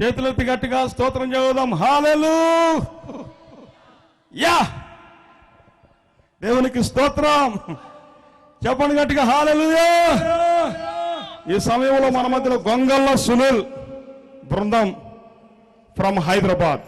చేతులెత్తి గట్టిగా స్తోత్రం చదువుదాం హాలెలు యా! దేవునికి స్తోత్రం. చెప్పండి గట్టిగా హాలెలు ఈ సమయంలో మన మధ్యలో గొంగల్ల సునీల్ బృందం ఫ్రమ్ హైదరాబాద్.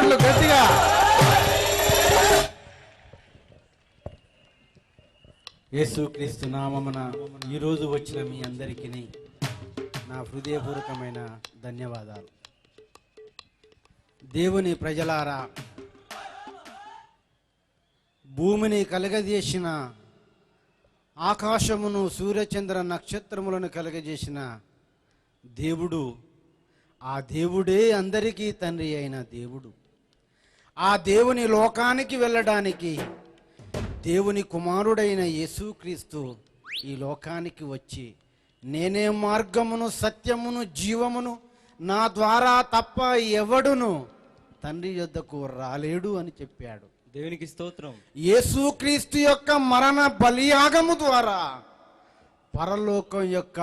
చెప్పట్లు గట్టిగా. యేసుక్రీస్తు నామమున ఈరోజు వచ్చిన మీ అందరికీ నా హృదయపూర్వకమైన ధన్యవాదాలు. దేవుని ప్రజలారా భూమిని కలగజేసిన ఆకాశమును సూర్యచంద్ర నక్షత్రములను కలగజేసిన దేవుడు ఆ దేవుడే అందరికీ తండ్రి అయిన దేవుడు. ఆ దేవుని లోకానికి వెళ్ళడానికి దేవుని కుమారుడైన యేసుక్రీస్తు ఈ లోకానికి వచ్చి నేనే మార్గమును సత్యమును జీవమును నా ద్వారా తప్ప ఎవడును తండ్రి యొద్దకు రాలేడు అని చెప్పాడు. దేవునికి స్తోత్రం. యేసుక్రీస్తు యొక్క మరణ బలియాగము ద్వారా పరలోకం యొక్క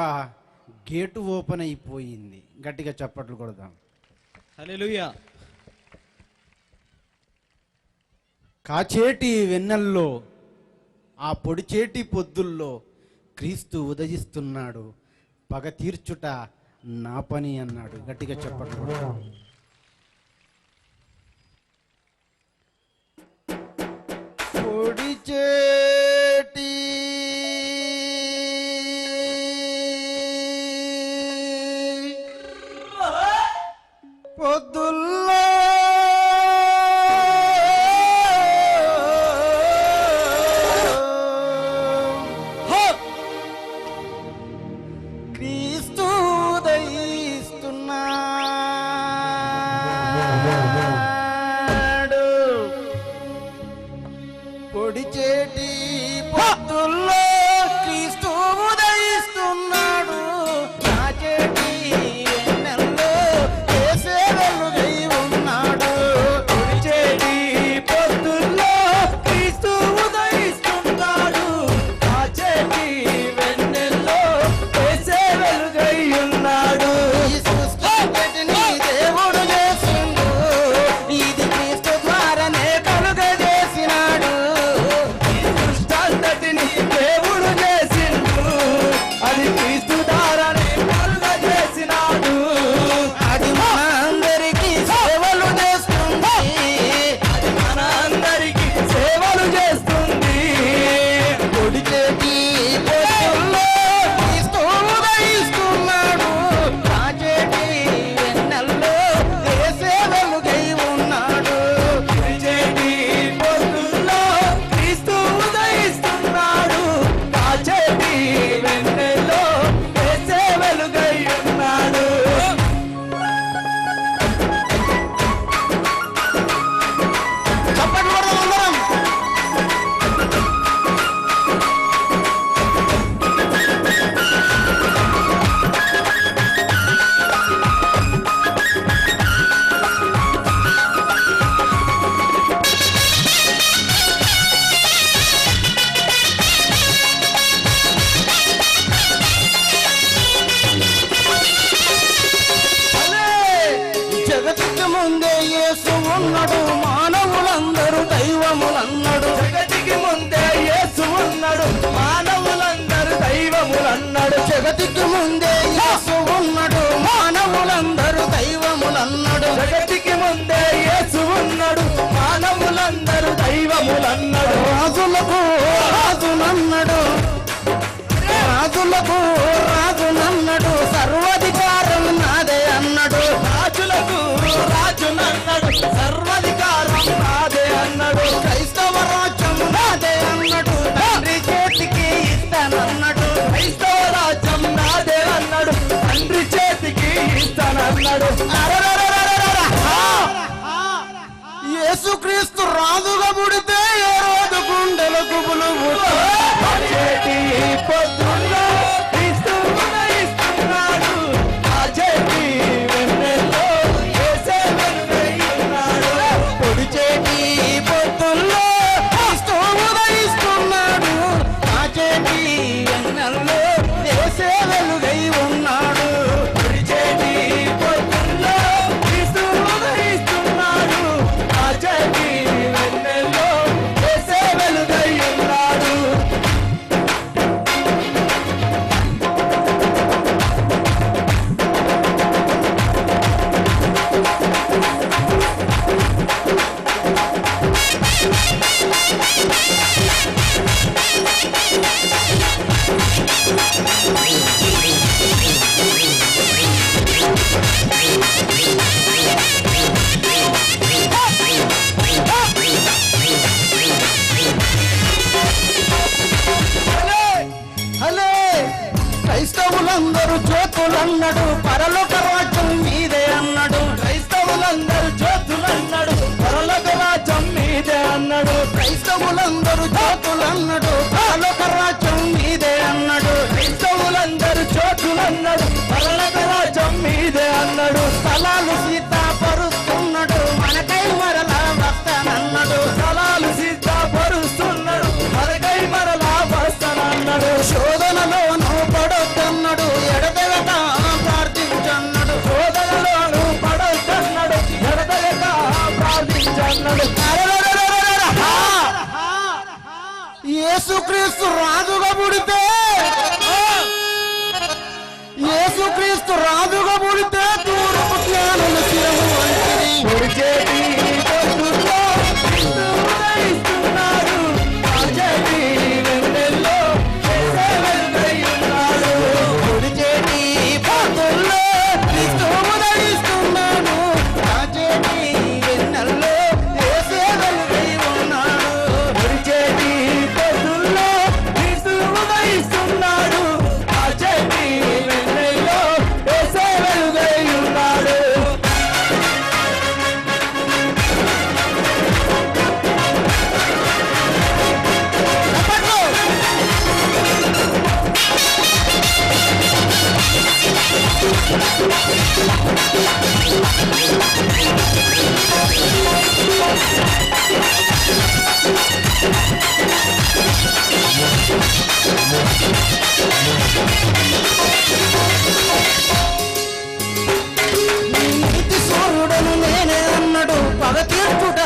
గేటు ఓపెన్ అయిపోయింది. గట్టిగా చప్పట్లు కొడదాం. హల్లెలూయా. కాచేటి వెన్నెల్లో ఆ పొడిచేటి పొద్దుల్లో క్రీస్తు ఉదయిస్తున్నాడు. పగ తీర్చుట నా పని అన్నాడు. గట్టిగా చెప్పట్లు పొడి పొడిచేటి పొద్దుల్లో పొడిచేటి పొద్దుల్లో రాజునన్నాడు. రాజులకు రాజునన్నాడు. సర్వాధికారం నాదే అన్నడు. రాజులకు రాజునన్నాడు. సర్వాధికారం నాదే అన్నాడు. క్రైస్తవ రాజ్యం నాదే అన్నడు. తండ్రి చేతికి ఇస్తానన్నడు. క్రైస్తవ రాజ్యం నాదే అన్నడు. తండ్రి చేతికి ఇస్తానన్నడు. అన్నాడు పరలోక రాజ్యం మీదే అన్నాడు క్రైస్తవులందరూ జ్యోతులన్నాడు పరలోక రాజ్యం మీదే అన్నాడు క్రైస్తవులందరూ జ్యోతులన్నాడు పరలోక రాజ్యం మీదే అన్నాడు క్రైస్తవులందరూ జ్యోతులన్నాడు పరలోక రాజ్యం మీదే అన్నాడు స్థలాలు సీతాపరుస్తున్నాడు మనకై మరలా వస్తానన్నాడు స్థలాలు సీతాపరుస్తున్నాడు మనకై మరలా వస్తానన్నాడు శోధనలో యేసుక్రీస్తు రాజుగా పుడితే యేసుక్రీస్తు రాజుగా పుడితే para de tiempo.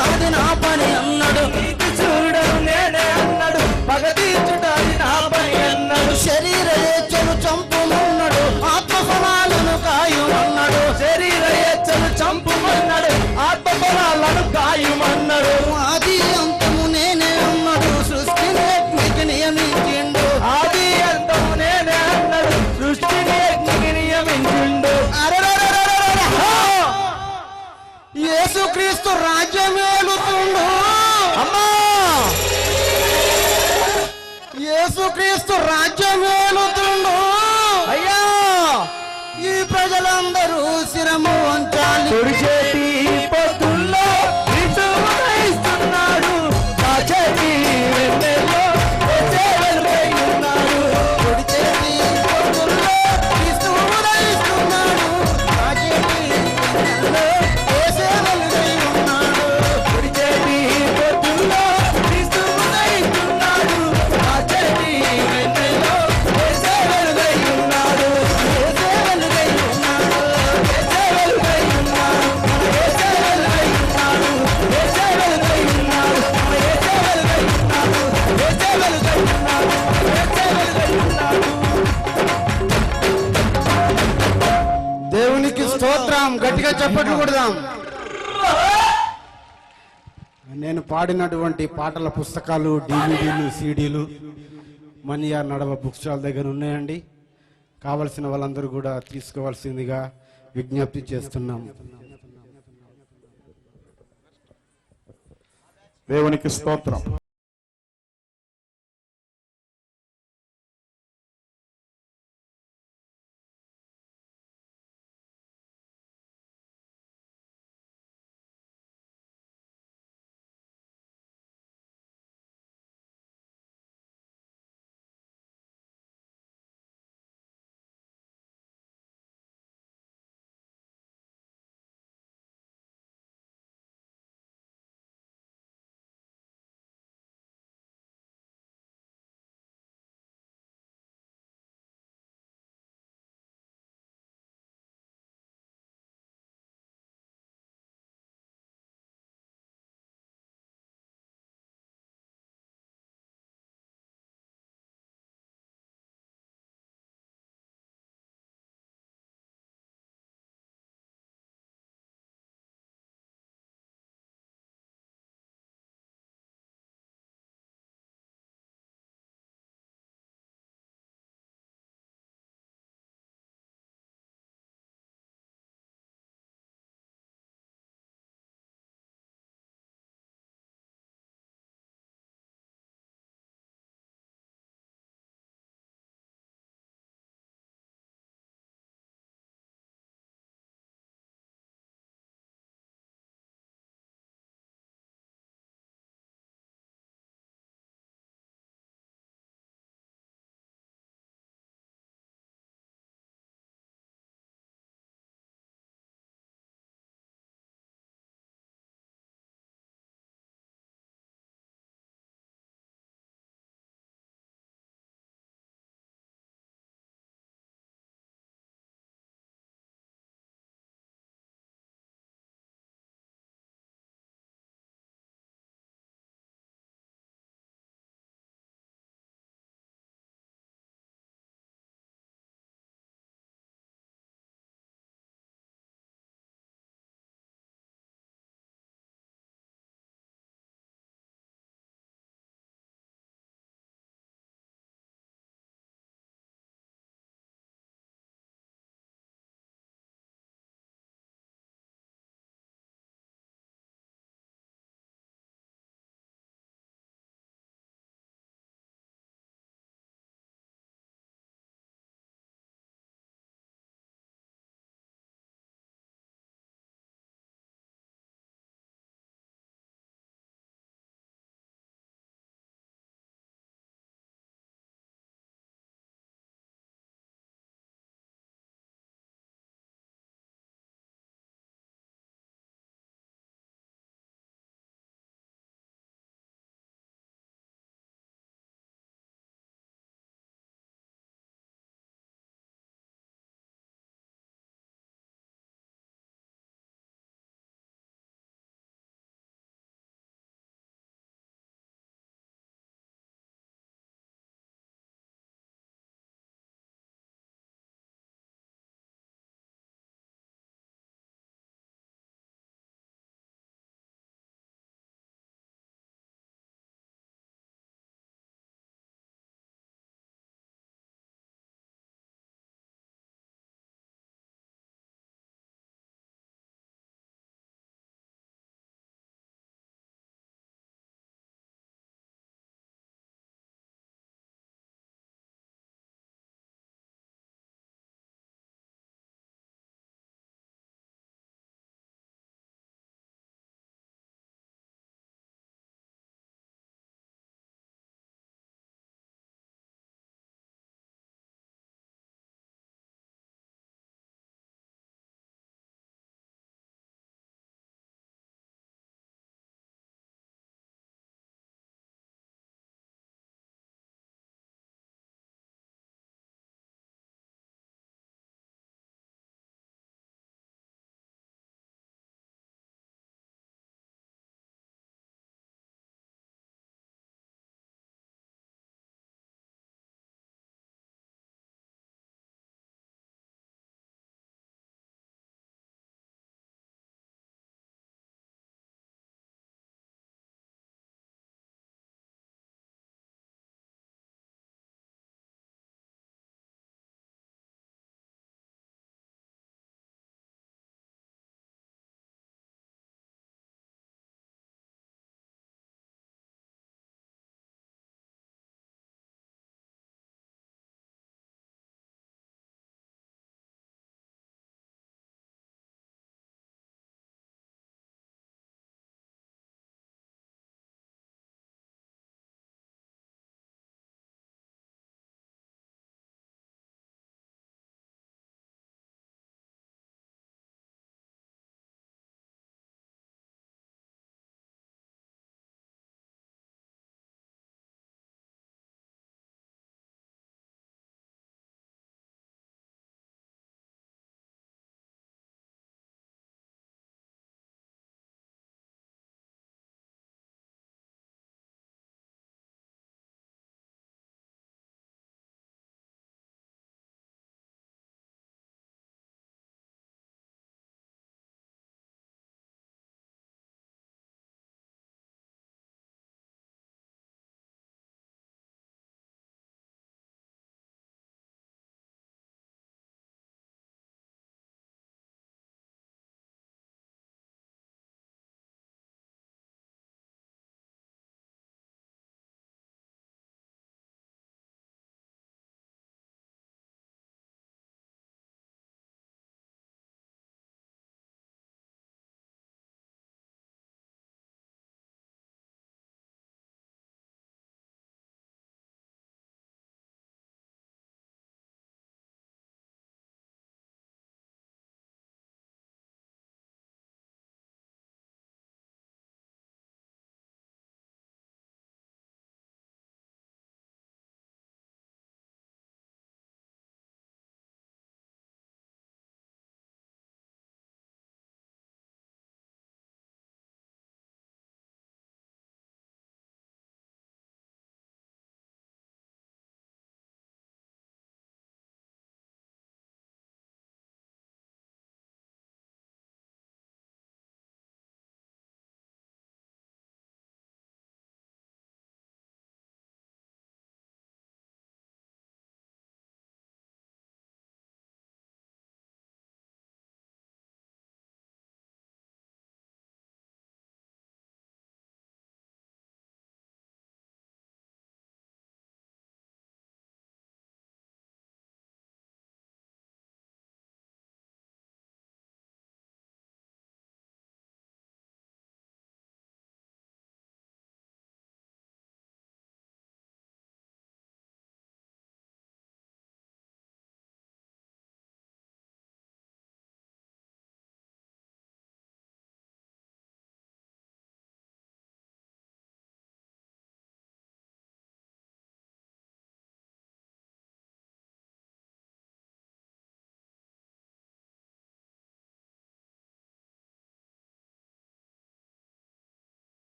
యేసుక్రీస్తు రాజ్యం ఏలుతుండు అయ్యా ఈ ప్రజలందరూ శిరము వంచాలి. చెప్పట్లు కొడదాం. నేను పాడినటువంటి పాటల పుస్తకాలు డివిడీలు సీడీలు మనియార్ నడవ బుక్ స్టాల్ దగ్గర ఉన్నాయండి. కావలసిన వాళ్ళందరూ కూడా తీసుకోవాల్సిందిగా విజ్ఞప్తి చేస్తున్నాం. దేవునికి స్తోత్రం.